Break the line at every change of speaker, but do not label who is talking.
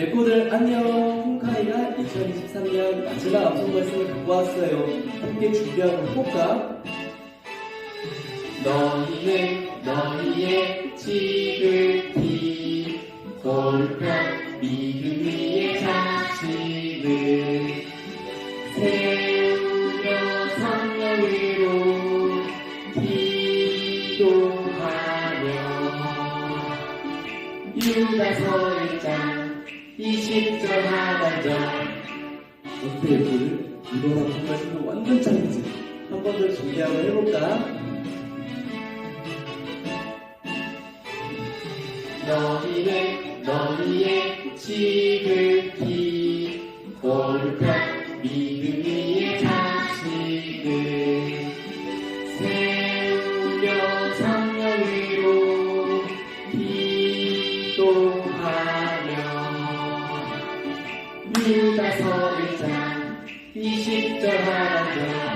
예쁘들 안녕. 홍카이가 2023년 마지막 암송 말씀을 갖고 왔어요. 함께 준비하고 해볼까? 너희는 너희의 지극히 믿음 위에 자신을 세우며 성령으로 기도하며 유다서 1장 20절 하반절 어때 예쁘들? 이번 암송 말씀은 완전 짱이지 한 번 더 준비하고 해볼까? 너희는 너희의 지극히 거룩한 믿음 위에 자신을 세우며 성령으로 기도하 며 유다서 1장 20절 하반절